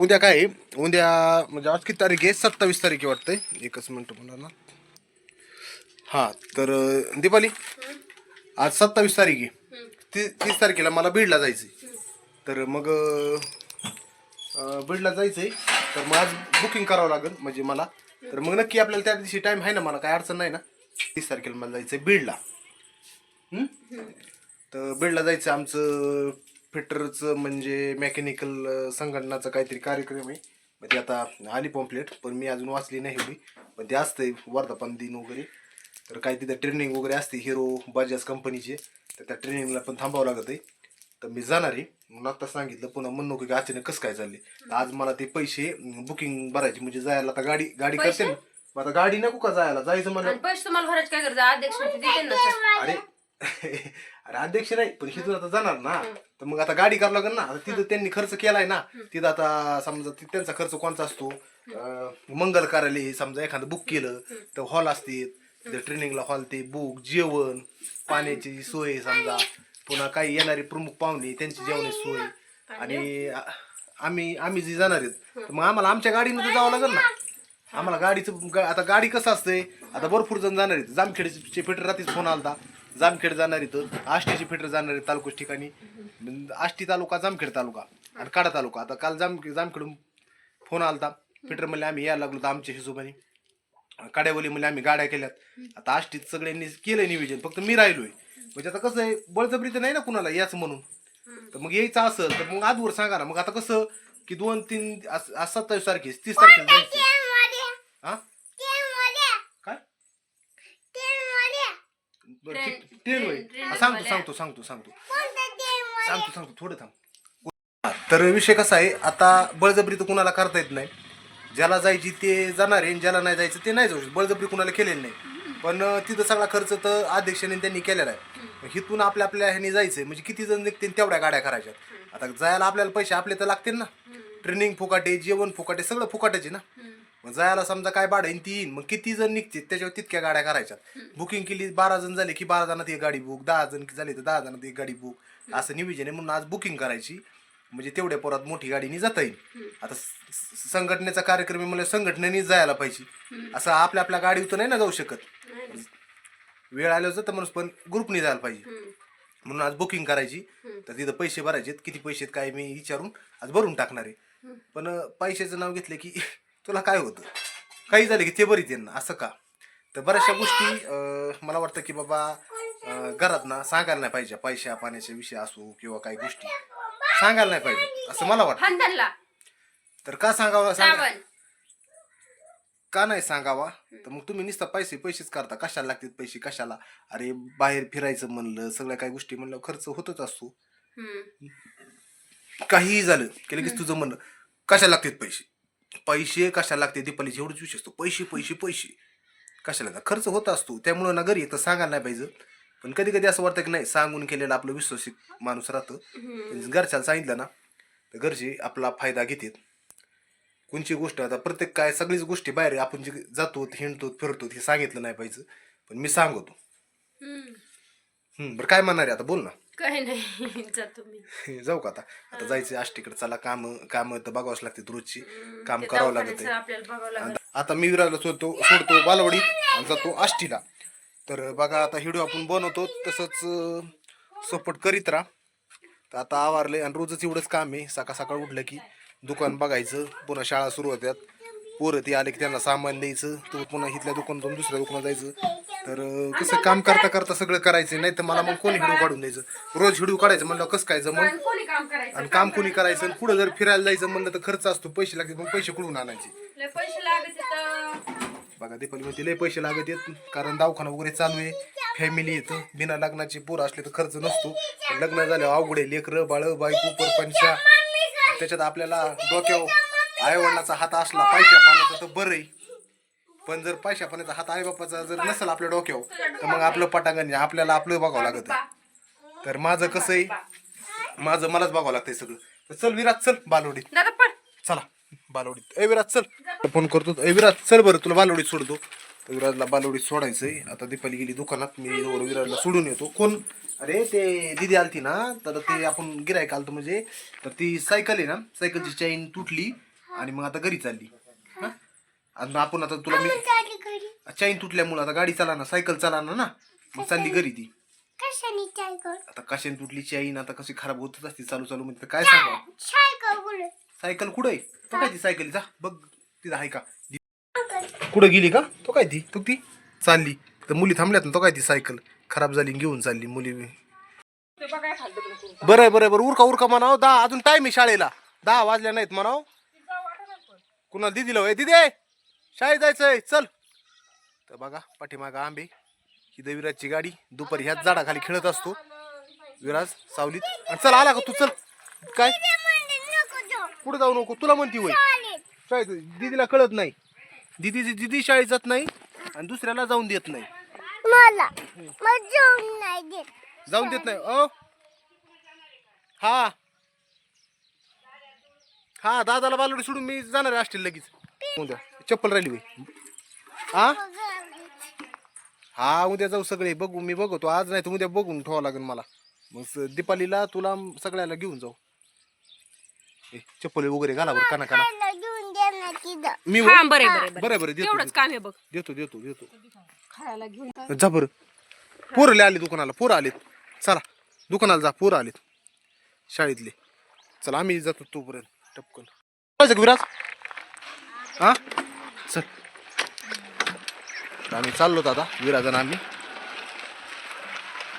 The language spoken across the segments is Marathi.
उद्या काय आहे? उद्या म्हणजे आज किती तारीख आहे? सत्तावीस तारीख आहे वाटतंय. एकच मिनटं मला ना हां तर दीपाली आज सत्तावीस तारीख आहे. ती तीस तारखेला मला बीडला जायचं आहे तर मग अं, बीडला जायचं आहे तर मग आज बुकिंग करावं लागेल म्हणजे मला. तर मग नक्की आपल्याला त्या दिवशी टाईम आहे ना मला काय अडचण नाही ना. तीस तारखेला मला जायचं आहे बीडला हं? तर बीडला जायचं आमचं फिटरचं म्हणजे मेकॅनिकल संघटनाचा काहीतरी कार्यक्रम आहे. मग ते आता आली पॉम्पलेट पण मी अजून वाचली नाही एवढी. पण ते असतंय वर्धापन दिन वगैरे. तर काही तिथं ट्रेनिंग वगैरे असते हिरो बजाज कंपनीचे तर त्या ट्रेनिंगला पण थांबावं लागत आहे. तर मी जाणार आहे. म्हणून आता सांगितलं पुन्हा म्हणू की अचानक कसं काय चालले तर आज मला ते पैसे बुकिंग भरायचे म्हणजे जायला आता गाडी गाडी करते ना. मग आता गाडी नको का जायला? जायचं मला. आणि पैसे तुम्हाला भरायचे काय गरज अध्यक्ष ते देते ना सर. अरे अरे अध्यक्ष नाही पण हिथून आता जाणार ना. तर मग आता गाडी करावं लागेल ना. आता तिथं त्यांनी खर्च केलाय ना तिथं आता समजा ति- त्यांचा खर्च कोणता असतो? अं, मंगल कार्यालय समजा एखादं बुक केलं तर हॉल असते ट्रेनिंगला हॉल ते बुक जेवण पाण्याची सोय समजा. पुन्हा काही येणारे प्रमुख पाहुणे त्यांची जेवणाची सोय. आणि आ- आम्ही आम्ही जे जाणार आहेत तर मग आम्हाला आमच्या गाडीनं तर जावं लागेल ना. आम्हाला गाडीचं गा- आता गाडी कसं असतंय? आता भरपूर जण जाणार आहेत. जामखेडचे फिटर रात्रीच फोन आलता. जामखेड जाणार इथं आष्टीची फिटर जाणार आहे तालुकाच ठिकाणी. आष्टी तालुका जामखेड तालुका आणि काडा तालुका. आता काल जाम जामखेडून फोन आलता. फिटर म्हणले आम्ही यायला लागलो तर आमच्या हिशोबाने. काड्यावली म्हणले आम्ही गाड्या केल्यात. आता आष्टीत सगळ्यांनी केलंय नियोजन. फक्त मी राहिलोय. म्हणजे आता कसं आहे बळजबरी तर नाही ना कुणाला याच म्हणून. तर मग यायचं असेल तर मग आजवर सांगा ना. मग आता कसं की दोन तीन आज सत्तावीस तारखेस तीस तारखेला जायचं हा काय बरं ट्रेन- सांगतो. सांगतो सांगतो सांगतो सांगतो सांगतो थोडं थांब. तर विषय कसा आहे आता बळजबरी तर कुणाला करता येत नाही. ज्याला जायची ते जाणार आहे आणि ज्याला नाही जायचं ते नाही जाऊ शकत. बळजबरी कुणाला केलेलं नाही. पण तिथं सगळा खर्च तर अध्यक्षाने त्यांनी केलेला आहे. हिथून आपल्या आपल्या ह्याने जायचंय. म्हणजे किती जण निघतील तेवढ्या गाड्या करायच्या आता जायला आपल्याला पैसे आपले तर लागतील ना. ट्रेनिंग फुकाटे जेवण फुकाटे सगळं फुकाटाचे ना. मग जायला समजा काय भाडं ती येईन. मग किती जण निघतील? त्याच्यावर तितक्या गाड्या करायच्या. बुकिंग केली बारा जण झाले की बारा जणात एक गाडी बुक दहा जण झाले तर दहा जणात एक गाडी बुक असं नियोजन आहे. म्हणून आज बुकिंग करायची. म्हणजे तेवढ्या पोरात मोठी गाडीनी जाता येईल आता संघटनेचा कार्यक्रम म्हणजे संघटनेनेच जायला पाहिजे. असं आपल्या आपल्या गाडीवर तर नाही ना जाऊ शकत. वेळ आल्यावर जातं माणूस पण ग्रुपने जायला पाहिजे. म्हणून आज बुकिंग करायची. तर तिथं पैसे भरायचे किती पैसे काय मी विचारून आज भरून टाकणार आहे. पण पैशाचं नाव घेतलं की तुला काय होतं? काही झालं की ते बरी त्यांना असं का? तर बऱ्याचशा गोष्टी अं, मला वाटतं की बाबा घरात ना सांगायला नाही पाहिजे पैशा पाण्याच्या विषय असो किंवा काही गोष्टी. सांगायला नाही पाहिजे असं मला वाटतं. तर का सांगावं सांगा. का नाही सांगावा? तर मग तुम्ही नुसता पैसे पैसेच करता. कशाला लागतात पैसे कशाला? अरे बाहेर फिरायचं म्हणलं सगळ्या काही गोष्टी म्हणलं खर्च होतच असतो. काहीही झालं की लगेच तुझं म्हणणं कशाला लागतात पैसे? पैसे कशाला लागते दीपालीचे एवढंच विषय असतो. पैसे पैसे पैसे. कशाला लागतात खर्च होत असतो. त्यामुळं ना घरी तर सांगायला नाही पाहिजे. पण कधी कधी असं वाटतं की नाही सांगून केलेलं आपलं विश्वासिक माणूस राहतं. घरच्याला सांगितलं ना तर घरचे आपला फायदा घेतात. कोणची गोष्ट आता प्रत्येक काय सगळीच गोष्टी बाहेर आपण जे जातो हिंडतो फिरतो हे सांगितलं नाही पाहिजे. पण मी सांगतो. हम्म, बरं काय म्हणणार आहे आता? बोल ना. काही नाही जातो मी. जाऊ का आता? आता जायचं आष्टीकडे. चला काम काम तर बघावंच लागते रोजची. काम करावं दवाखान्याचं लागत आपल्याला बघावं लागत. आता मी विराला सोडतो सोडतो बालवडी आणि जातो आष्टीला. तर बघा आता व्हिडिओ आपण बनवतो तसंच सपोर्ट करीत राहा. तर आता आवारले आणि रोजच एवढंच काम आहे. सकाळ सकाळ उठलं की दुकान बघायचं. पुन्हा शाळा सुरू होत्यात. पोरं ती आले की त्यांना सामान द्यायचं. तो पुन्हा इथल्या दुकानातून दुसऱ्या दुकानात जायचं. तर कसं काम करता करता सगळं करायचं. नाही तर मला मग कोणी व्हिडिओ काढून द्यायचं. रोज व्हिडिओ काढायचं म्हणलं कसं काय जमन? आणि काम कोणी करायचं? आणि पुढं जर फिरायला जायचं म्हणलं तर खर्च असतो पैसे लागतात मग पैसे कुठून आणायचे? लागत बघा दीपाली म्हणते लय पैसे लागत आहेत कारण दवाखाना वगैरे चालू आहे. फॅमिली येतं. बिना लग्नाची पोरं असले तर खर्च नसतो. लग्न झाल्यावर अवघड लेकरं बाळ बायको परपंचा त्याच्यात आपल्याला डोक्यावर आई वडिलाचा हात असला पैशा पाण्याचा तर बरं आहे पण जर पैशा पाण्याचा हात आई बापाचा जर नसेल आपल्या डोक्यावर तर मग आपलं पटांगण. आपल्याला आपलं बघावं लागत. तर माझं कसं आहे? माझं मलाच बघावं लागतंय सगळं. तर चल विराट चल बालवडीत चला बालवडीत ए विराज चल. फोन करतो ए विराज चल बरं तुला बालवडीत सोडतो. तर विराजला बालवडीत सोडायचंय. आता दीपाली गेली दुकानात. मी वर विराजला सोडून येतो. कोण? अरे ते दिदी आलती ना. तर ते आपण गिरायक आलतो म्हणजे. तर ती सायकल आहे ना. सायकलची चैन तुटली. आणि मग आता घरी चालली. हा. आणि आपण आता तुला मी चैन तुटल्यामुळं आता गाडी चालाना सायकल चालाना ना? मग चालली घरी ती. कशाने चाय कर आता कशाने तुटली चैन आता कशी खराब होतच असते चालू चालू मध्ये काय सांगा चाय कर बोल सायकल कुठं आहे? तो काय ती सायकल जा बघ तिथं आहे का? कुठं गेली का? तो काय ती? तो ती? चालली. तर मुली थांबल्यात ना तो काय ती सायकल खराब झाली घेऊन चालली मुली. बरं आहे बरं आहे बरं. उरका उरका म्हणाव. दहा अजून टाइम आहे शाळेला. दहा वाजल्या नाहीत म्हणाव. कुणाला दिदीला होय दिदे शाळेत जायचंय. चल. तर बघा पाठीमागा आंबे. ही विराजची गाडी. दुपारी ह्याच झाडाखाली खेळत असतो. विराज सावलीत. आणि चल आला का तू? चल. काय? नको जाऊ पुढे जाऊ नको? तुला म्हणती होय. शाळेत दिदीला कळत नाही. दिदी दिदी शाळेत जात नाही आणि दुसऱ्याला जाऊन देत नाही. मला जाऊन नाही देत. जाऊन देत नाही. अ? हा. हा दादाला बालवडी सोडून मी जाणार आहे असतील लगेच. उद्या. चप्पल राहिली होय हा हा उद्या जाऊ सगळे बघू मी बघतो. आज नाही तर उद्या बघून ठेवावं लागेल मला. मग स- दीपालीला तुला सगळ्याला घेऊन जाऊ. ए, चप्पल वगैरे घाला बरं काना काना. खायला घेऊन दे ना तिथं. मी हा? बरे बरे बरं. बरं देतो तेवढंच काम आहे बघ. देतो देतो देतो. खायला घेऊन जा. बरं. पोरले आले दुकानाला पोरं आलेत. चला दुकानाला जा पोरं आलेत. शाळेतले. चला आम्ही जातो तोपर्यंत. टपकन. विराज? हा? चल. तर आम्ही चाललो आता विराजानं आम्ही.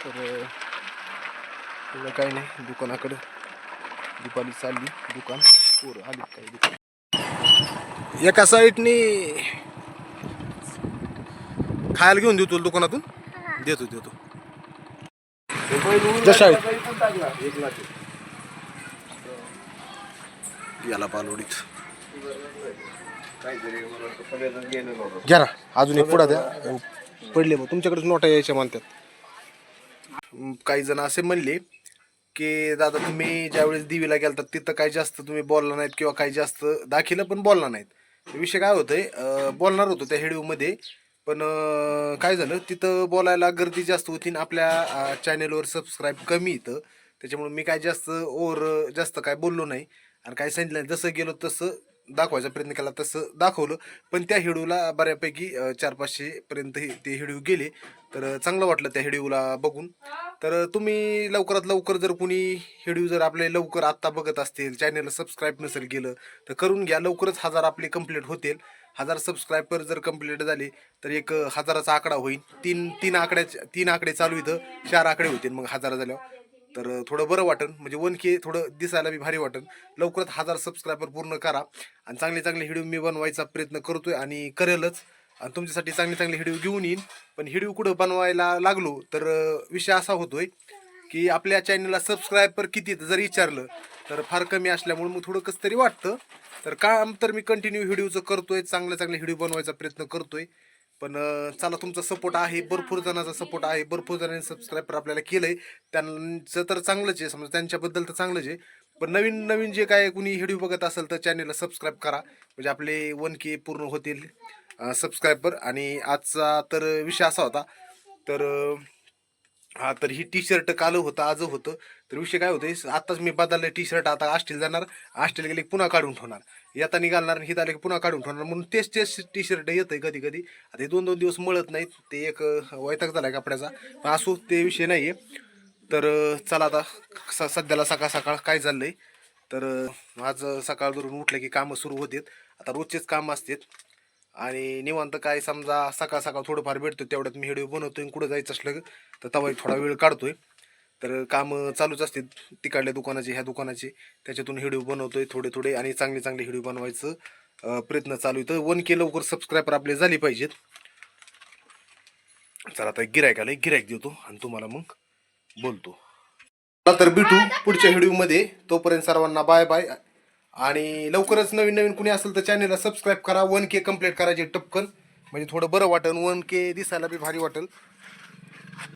तर एवढं काही नाही दुकानाकडं. दुपारी चालली दुकान. पोरं आलीत काही दुकान. एका साईडनी खायला घेऊन देऊ तुला दुकानातून? देतो देतो. जा शाळेत याला पालोडीत घ्या ना अजून एक पुढा द्या. पडले मग तुमच्याकडेच नोटा यायच्या म्हणतात. काही जण असे म्हणले की दादा तुम्ही ज्यावेळेस दिवीला गेलतात तिथं काही जास्त तुम्ही बोलला नाहीत किंवा काही जास्त दाखिलं पण बोलला नाहीत. विषय काय होतंय बोलणार होतो त्या हेडिओमध्ये पण काय झालं तिथं बोलायला गर्दी जास्त होती आणि आपल्या चॅनेलवर सबस्क्राईब कमी येतं त्याच्यामुळे मी काय जास्त ओवर जास्त काय बोललो नाही. आणि काय सांगितलं नाही. जसं गेलो तसं दाखवायचा प्रयत्न केला तसं दाखवलं. पण त्या हिडूला बऱ्यापैकी चार पाचशे पर्यंत हे- ते हिडू गेले. तर चांगलं वाटलं त्या हिडूला बघून. तर तुम्ही लवकरात लवकर जर कुणी हिडू जर आपले लवकर आत्ता बघत असतील चॅनलला सबस्क्राईब नसेल गेलं तर करून घ्या. लवकरच हजार आपले कंप्लीट होतील. हजार सबस्क्रायबर जर कंप्लीट झाले तर एक हजाराचा आकडा होईल. तीन तीन आकड्या तीन आकडे चालू इथं चार आकडे होतील मग हजार झाल्यावर. तर थोडं बरं वाटन. म्हणजे वन के थोडं दिसायला बी भारी वाटन. लवकरात हजार सबस्क्रायबर पूर्ण करा. आणि चांगले चांगले व्हिडिओ मी बनवायचा प्रयत्न करतोय आणि करेलच. आणि तुमच्यासाठी चांगले चांगले व्हिडिओ घेऊन येईन. पण व्हिडिओ कुठं बनवायला लागलो तर विषय असा होतोय की आपल्या चॅनलला सबस्क्रायबर किती जर विचारलं तर फार कमी असल्यामुळे मग थोडं कसं तरी वाटतं. तर काम तर मी कंटिन्यू व्हिडिओचं करतोय. चांगले चांगले व्हिडिओ बनवायचा प्रयत्न करतोय. पण चला तुमचा सपोर्ट आहे भरपूर जणांचा सपोर्ट आहे भरपूर जणांनी सबस्क्राईबर आपल्याला केलंय. त्यांचं तर चांगलंच आहे समजा त्यांच्याबद्दल तर चांगलंच आहे. पण नवीन नवीन जे काय कुणी व्हिडिओ बघत असेल तर चॅनलला सबस्क्राईब करा. म्हणजे आपले वन के पूर्ण होतील सबस्क्रायबर आणि आजचा तर विषय असा होता. तर हा तर ही टी शर्ट काल होतं आज होतं. तर विषय काय होते आताच मी बदललं टी शर्ट आता आष्टील जाणार आष्टील गेले की पुन्हा काढून ठेवणार. येता निघालणार आणि हित आले की पुन्हा काढून ठेवणार म्हणून तेच तेच टी शर्ट येतंय कधी कधी आता दोन दोन दिवस मळत नाहीत ते एक वैताग झालाय कपड्याचा. पण असो ते विषय नाही आहे तर चला आता स सध्याला सकाळ सकाळ काय चाललंय? तर आज सकाळ धरून उठलं की कामं सुरू होतात. आता रोजचेच काम असतात. आणि निवांत काय समजा सकाळ सकाळ थोडंफार भेटतो तेवढ्यात मी व्हिडिओ बनवतो आणि कुठं जायचं असलं तर तवा थोडा वेळ काढतोय. तर काम चालूच असते तिकडल्या दुकानाचे ह्या दुकानाचे. त्याच्यातून व्हिडिओ बनवतोय थोडे थोडे आणि चांगले चांगले व्हिडिओ बनवायचं प्रयत्न चालू आहे. तर वन के लवकर सबस्क्रायबर आपले झाले पाहिजेत. चला आता गिरायक आलं गिरायक देतो आणि तुम्हाला मग बोलतो. तर भेटू पुढच्या व्हिडिओमध्ये तोपर्यंत सर्वांना बाय बाय आणि लवकरच नवीन नवीन कुणी असेल तर चॅनलला सबस्क्राईब करा. वन के कंप्लीट करायचे टपकन. म्हणजे थोडं बरं वाटेल. वन के दिसायला बी भारी वाटेल.